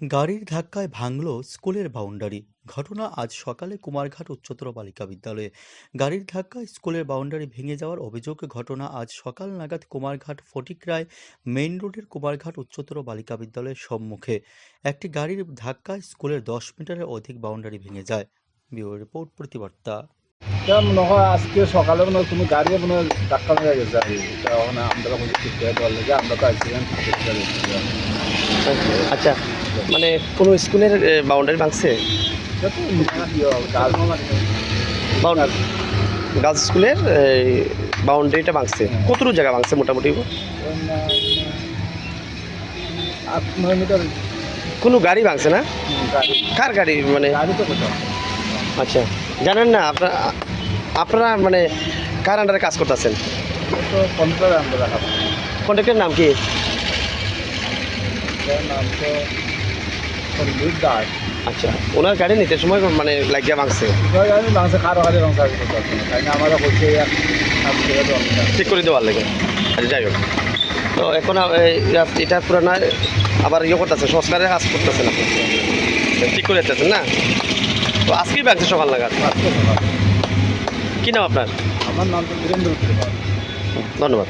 গাড়ির ধাক্কায় ভাঙল স্কুলের বাউন্ডারি। ঘটনা আজ সকালে কুমারঘাট উচ্চতর বালিকা বিদ্যালয়ে। গাড়ির ধাক্কায় স্কুলের বাউন্ডারি ভেঙে যাওয়ার অভিযোগ ঘটনা আজ সকাল নাগাদ কুমারঘাট ফটিকরায় মেইন রোডের কুমারঘাট উচ্চতর বালিকা বিদ্যালয়ের সম্মুখে। একটি গাড়ির ধাক্কায় স্কুলের দশ মিটারের অধিক বাউন্ডারি ভেঙে যায়। Bureau report Protibarta. মনে হয় আজকে সকালে মনে কোনো গাড়ি মনে হয় ধাক্কা মেরে গেছে। আর আমরা তো আচ্ছা। মানে কোনো স্কুলের বাউন্ডারি ভাঙছে? গার্লস স্কুলের বাউন্ডারিটা ভাঙছে। কতটুকু জায়গা ভাঙছে মোটামুটি? কোনো গাড়ি ভাঙছে না? কার গাড়ি মানে? আচ্ছা জানেন না আপনার আপনারা মানে কার আন্ডারে কাজ করতেছেন? কন্ট্রাক্টের নাম কি? নাম তো সন্দীপ দাস আচ্ছা ওনার গাড়ি নিতে সময় মানে লাগিয়া ভাঙছে? গাড়ি করতে পারছি না। তাই না আমরা করে না। ঠিক করে দেওয়ার লেগে। আচ্ছা যাই হোক। তো এখন এটা পুরানা আবার ইয়ে করতেছে সংস্কারের কাজ করতেছেন আপনি ঠিক করে দিতেছেন না? তো আজকেই ভাঙছে সকাল সকাল। কি নাম আপনার? আমার নাম তো বীরেন্দ্র ধন্যবাদ।